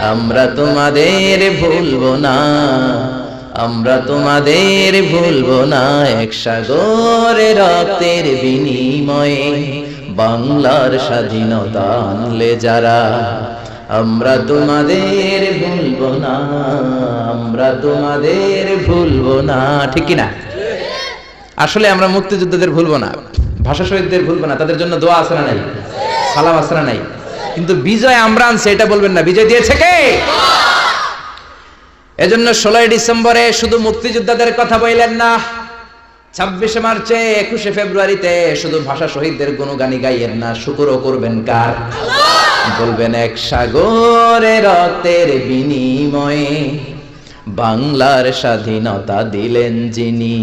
আমরা তোমাদের ভুলবো না। আমরা তোমাদের ভুলবো না। এক সাগরে রক্তের বিনিময়ে বাংলার স্বাধীনতা আনলে যারা, আমরা তোমাদের ভুলবো না। আমরা তোমাদের ভুলবো না। ঠিক না আসলে আমরা মুক্তিযোদ্ধাদের ভুলবো না। ভাষা শহীদদের ভুলবো না। তাদের জন্য দোয়া আসরা নাই? সালাম আসরা নাই? কিন্তু বিজয় আমরা আনছে এটা বলবেন না। বিজয় দিয়েছে কে? এজন্য ষোলোই ডিসেম্বরে শুধু মুক্তিযোদ্ধাদের কথা বললেন না, ছাব্বিশে মার্চে একুশে ফেব্রুয়ারিতে শুধু ভাষা শহীদদের গুণগানি গাইয়েন না, শুকুরও করবেন কার? বলবেন এক সাগরে রক্তের বিনিময়ে বাংলার স্বাধীনতা দিলেন যিনি।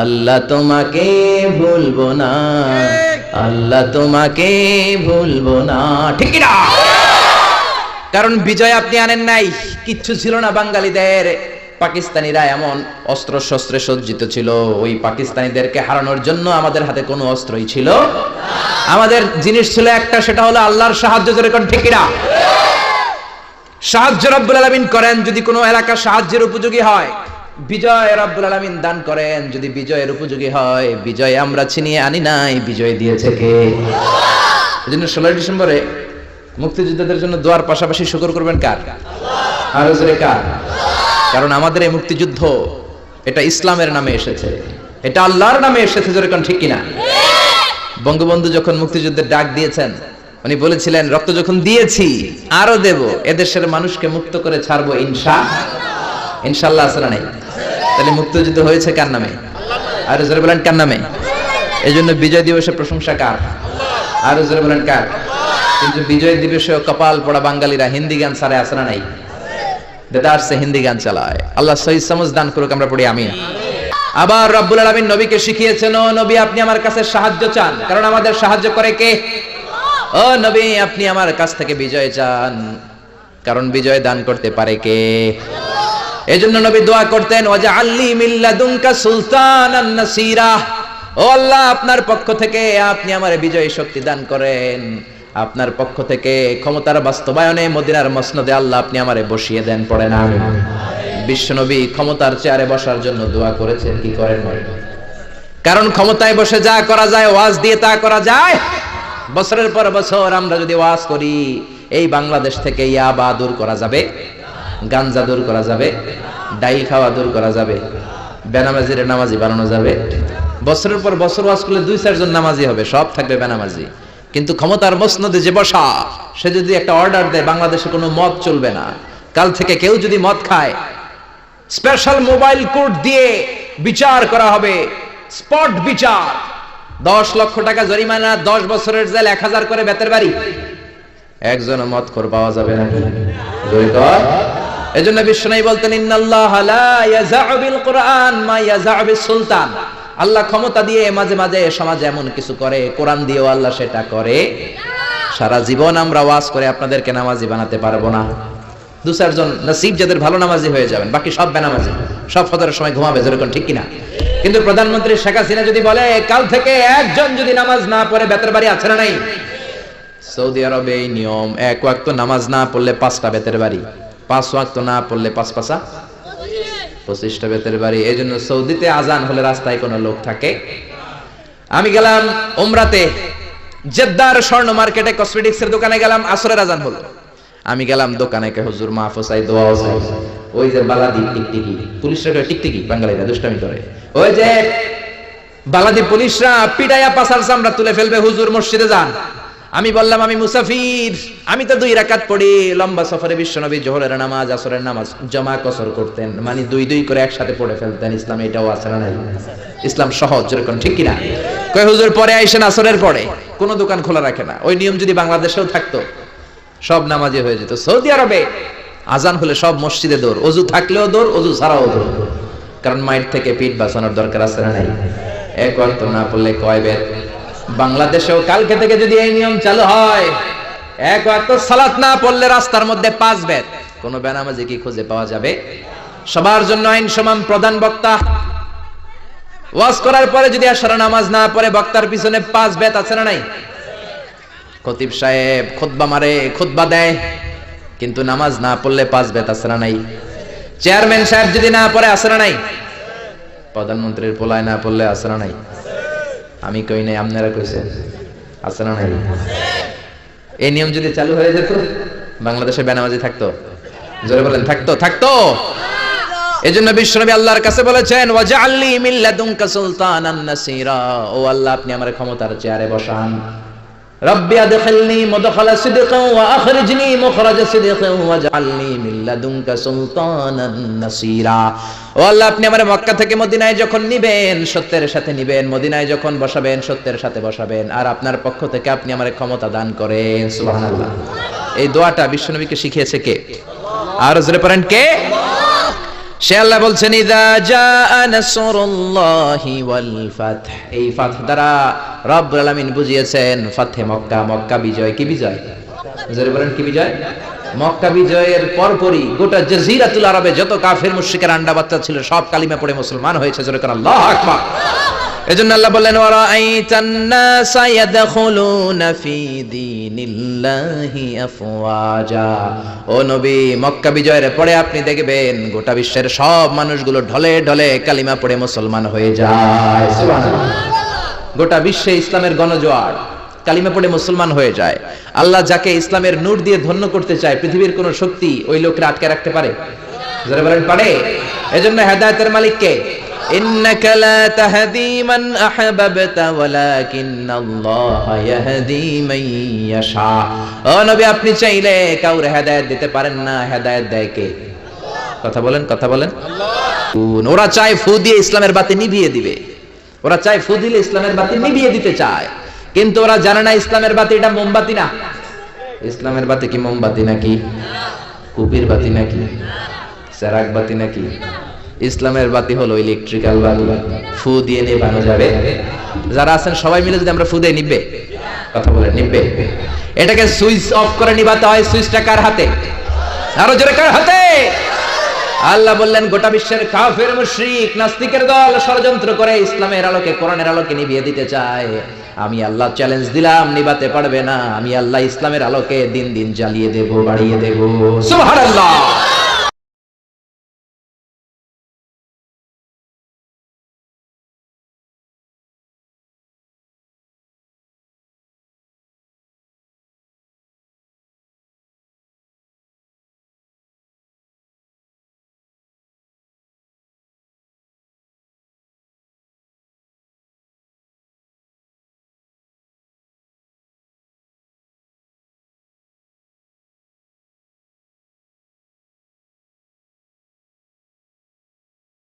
আল্লাহ তোমাকে ভুলবো না। আল্লাহ তোমাকে ভুলবো না। ঠিক না কারণ বিজয় আপনি আনেন নাই। কিচ্ছু ছিল না বাঙালিদের। পাকিস্তানিরা এমন অস্ত্র শস্ত্রে সজ্জিত ছিল। ওই পাকিস্তানিদেরকে হারানোর জন্য আমাদের হাতে কোনো অস্ত্রই ছিল আমাদের জিনিস ছিল একটা, সেটা হলো আল্লাহর সাহায্য যেরকম ঠিকিরা সাহায্য রব্বুল আলামিন করেন যদি কোনো এলাকা সাহায্যের উপযোগী হয়। বিজয় রব্বুল আলামিন দান করেন। যদি বিজয়ের উপযোগী হয়, বিজয় আমরা ছিনিয়ে আনি নাই, বিজয় দিয়েছে কে? এজন্য ষোলোই ডিসেম্বরে মুক্তিযোদ্ধাদের জন্য দোয়ার পাশাপাশি শুকর করবেন কার? আর কার? কারণ আমাদের এই মুক্তিযুদ্ধ, এটা ইসলামের নামে এসেছে। এটা আল্লাহর নামে এসেছে যেরকম ঠিক কিনা? বঙ্গবন্ধু যখন মুক্তিযুদ্ধের ডাক দিয়েছেন, উনি বলেছিলেন, রক্ত যখন দিয়েছি, আরও দেব, এদেশের মানুষকে মুক্ত করে ছাড়বো ইনশা ইনশাল্লাহ আসলে নাই? তাহলে মুক্তিযুদ্ধ হয়েছে কার নামে? আর জোরে বলেন কার নামে? এই জন্য বিজয় দিবসের প্রশংসা কার? আর জোরে বলেন কার? কিন্তু বিজয় দিবসে কপাল পড়া বাঙালিরা হিন্দি গান সারে আসরা নাই? দেদারসে হিন্দি গান চালায়। আল্লাহ সহি সমজ দান করুক, আমরা পড়ি আবার রব্বুল আলামিন নবীকে শিখিয়েছেন, ও নবী, আপনি আমার কাছে সাহায্য চান। কারণ আমাদের সাহায্য করে কে? ও নবী, আপনি আমার কাছ থেকে বিজয় চান। কারণ বিজয় দান করতে পারে কে? এজন্য নবী দোয়া করতেন ওয়াজা আল্লি মিল্লাদুনকা সুলতানান নাসিরা। ও আল্লাহ, আপনার পক্ষ থেকে আপনি আমার বিজয় শক্তি দান করেন। আপনার পক্ষ থেকে ক্ষমতার বাস্তবায়নে মদিনার মসনদে আল্লাহ আপনি আমারে বসিয়ে দেন পড়ে না বিশ্বনবী ক্ষমতার চেয়ারে বসার জন্য দোয়া করেছেন, কি করেন কারণ ক্ষমতায় বসে যা করা যায়, ওয়াজ দিয়ে তা করা যায়। বছরের পর বছর আমরা যদি ওয়াজ করি, এই বাংলাদেশ থেকে ইয়াবা দূর করা যাবে। গাঞ্জা দূর করা যাবে ডাইল খাওয়া দূর করা যাবে, বেনামাজির নামাজি বানানো যাবে। বছরের পর বছর ওয়াজ করলে দুই চারজন নামাজি হবে, সব থাকবে বেনামাজি। কিন্তু ক্ষমতার মসনদে যে বসা, সে যদি একটা অর্ডার দেয়, বাংলাদেশে কোনো মদ চলবে না। কাল থেকে কেউ যদি মদ খায়, স্পেশাল মোবাইল কোড দিয়ে বিচার করা হবে, স্পট বিচার। দশ লক্ষ টাকা জরিমানা, দশ বছরের জেল, এক হাজার করে বেতের বাড়ি। একজন মত কর পাওয়া যাবে না এজন্য বিশ্বনাই বলতেন, ইন্নাল্লাহ লা বিল কোরআন মা বিস সুলতান। আল্লাহ ক্ষমতা দিয়ে মাঝে মাঝে সমাজে এমন কিছু করে, কোরআন দিয়েও আল্লাহ সেটা করে। সারা জীবন আমরা ওয়াজ করে আপনাদেরকে নামাজি বানাতে পারব না। দু চারজন নসিব যাদের ভালো নামাজি হয়ে যাবেন, বাকি সব বেনামাজি। সব ফতরের সময় ঘুমাবে, যেরকম ঠিক কিনা। কিন্তু প্রধানমন্ত্রী শেখ হাসিনা যদি বলে, কাল থেকে একজন যদি নামাজ না পড়ে, বেতের বাড়ি আছে না নাই? সৌদি আরবে এই নিয়ম, এক ওয়াক্ত নামাজ না পড়লে পাঁচটা বেতের বাড়ি। পাঁচ ওয়াক্ত না পড়লে পাঁচ পাঁচা? পঁচিশটা বেতের বাড়ি। এই জন্য সৌদিতে আজান হলে রাস্তায় কোনো লোক থাকে। আমি গেলাম ওমরাতে জেদ্দার স্বর্ণ মার্কেটে কসমেটিক্স এর দোকানে গেলাম, আসরের আজান হলো। আমি গেলাম দোকানে কে হুজুর মাহফুসাই দোয়া ওই যে বালাদি টিকটিকি, পুলিশরা টিকটিকি? বাঙালিরা দুষ্টামি করে। ওই যে বালাদি পুলিশরা পিটাইয়া পাসার চামড়া তুলে ফেলবে, হুজুর মসজিদে যান। আমি বললাম, আমি মুসাফির। আমি তো দুই রাকাত পড়ি, লম্বা সফরে বিশ্বনবী জোহরের নামাজ, আসরের নামাজ, জমা কসর করতেন। মানে দুই দুই করে একসাথে পড়ে ফেলতেন, ইসলাম এটাও আছে না নাই? ইসলাম সহজ যেরকম ঠিক কিনা? কয়, হুজুর, পরে আইসেন আসরের পরে? কোনো দোকান খোলা রাখে না। ওই নিয়ম যদি বাংলাদেশেও থাকতো, সব নামাজে হয়ে যেত। সৌদি আরবে আজান হলে সব মসজিদে দৌড়, অজু থাকলেও দৌড়, অজু ছাড়াও দৌড়। কারণ মাইট থেকে পিঠ বাঁচানোর দরকার আছে না নাই? এক অর্থ না পড়লে কয় বেদ বাংলাদেশেও কালকে থেকে যদি এই নিয়ম চালু হয়, এক অর্থ সালাত না পড়লে রাস্তার মধ্যে পাঁচ বেদ কোন বেনামাজি কি খুঁজে পাওয়া যাবে? সবার জন্য আইন সমান প্রধান বক্তা। ওয়াজ করার পরে যদি আসার নামাজ না পড়ে, বক্তার পিছনে পাঁচ বেত আছে না নাই? খতিব সাহেব খুতবা মারে, খুতবা দেয়, কিন্তু নামাজ না পড়লে পাঁচ বেত আসরা নাই? চেয়ারম্যান সাহেব যদি না পড়ে আসরা নাই? প্রধানমন্ত্রীর পোলায় না পড়লে আসরা নাই? আমি কই নাই, আপনারা কইছেন। না নাই এই নিয়ম যদি চালু হয়ে যেত, বাংলাদেশে বেনামাজি থাকতো। জোরে বলেন, থাকতো থাকতো। এই জন্য বিশ্বনবী আল্লাহর কাছে বলেছেন, ওয়াজআলনি মিন লাদুনকা সুলতানান নাসীরা। ও আল্লাহ, আপনি আমার ক্ষমতার চেয়ারে বসান। আদখিলনি মুদখালা সিদকিন ওয়া আখরিজনি মুখরাজা সিদকিন ওয়াজআলনি মিন লাদুনকা সুলতানান নাসীরা। ও আল্লাহ, আপনি আমার মক্কা থেকে মদিনায় যখন নিবেন, সত্যের সাথে নিবেন, মদিনায় যখন বসাবেন, সত্যের সাথে বসাবেন, আর আপনার পক্ষ থেকে আপনি আমার ক্ষমতা দান করেন। সুবহানাল্লাহ। এই দোয়াটা বিশ্বনবীকে শিখিয়েছে কে? আর জোরে পড়েন কে? সে আল্লাহ বলছেন এই দ্বারা বুঝিয়েছেন ফাথে মক্কা মক্কা বিজয় কি বিজয়? বলেন, কি বিজয়? মক্কা বিজয়ের পরপরই গোটা জাজিরাতুল আরবে যত কাফের, মুশরিকের আন্ডা বাচ্চা ছিল, সব কালিমা পড়ে মুসলমান হয়েছে। জোরে এজন্য আল্লাহ বললেন ওয়া রাআইতান নাসা ইয়াদখুলুনা ফি দীনিল্লাহি আফওয়াজা। ও নবী, মক্কা বিজয়ের পরে আপনি দেখবেন গোটা বিশ্বের সব মানুষগুলো ঢলে ঢলে কালিমা পড়ে মুসলমান হয়ে যায়। গোটা বিশ্বে ইসলামের গণজোয়ার কালিমা পড়ে মুসলমান হয়ে যায়। আল্লাহ যাকে ইসলামের নূর দিয়ে ধন্য করতে চায়, পৃথিবীর কোন শক্তি ওই লোকরা আটকে রাখতে পারে? যারা বলেন, পারে? এজন্য হেদায়েতের মালিক কে إنك لا تهدي من أحببت ولكن الله يهدي من يشاء ও নবী আপনি চাইলে কাউরে হেদায়েত দিতে পারেন না হেদায়েত দেয় কে কথা বলেন কথা বলেন ওরা চায় ফু দিয়ে ইসলামের বাতি নিভিয়ে দিবে ওরা চায় ফু দিলে ইসলামের বাতি নিভিয়ে দিতে চায় কিন্তু ওরা জানে না ইসলামের বাতি এটা মোমবাতি না ইসলামের বাতি কি মোমবাতি নাকি কুপির বাতি নাকি সেরাক বাতি নাকি ইসলামের বাতি হলো ইলেকট্রিক্যাল বাতি। ফু দিয়ে নেবানো যাবে। যারা আছেন সবাই মিলে যদি আমরা ফু দিয়ে নিবে, কথা বলে নিবে। এটাকে সুইচ অফ করে নিবাতে হয়। সুইচটা কার হাতে? আরও জোরে কার হাতে? আল্লাহ বললেন, গোটা বিশ্বের কাফের, মুশরিক, নাস্তিকের দল ষড়যন্ত্র করে ইসলামের আলোকে, কোরআনের আলোকে নিভিয়ে দিতে চায়। আমি আল্লাহ চ্যালেঞ্জ দিলাম, নিবাতে পারবে না। আমি আল্লাহ ইসলামের আলোকে দিন দিন জ্বালিয়ে দেব, বাড়িয়ে দেব। সুবহানাল্লাহ।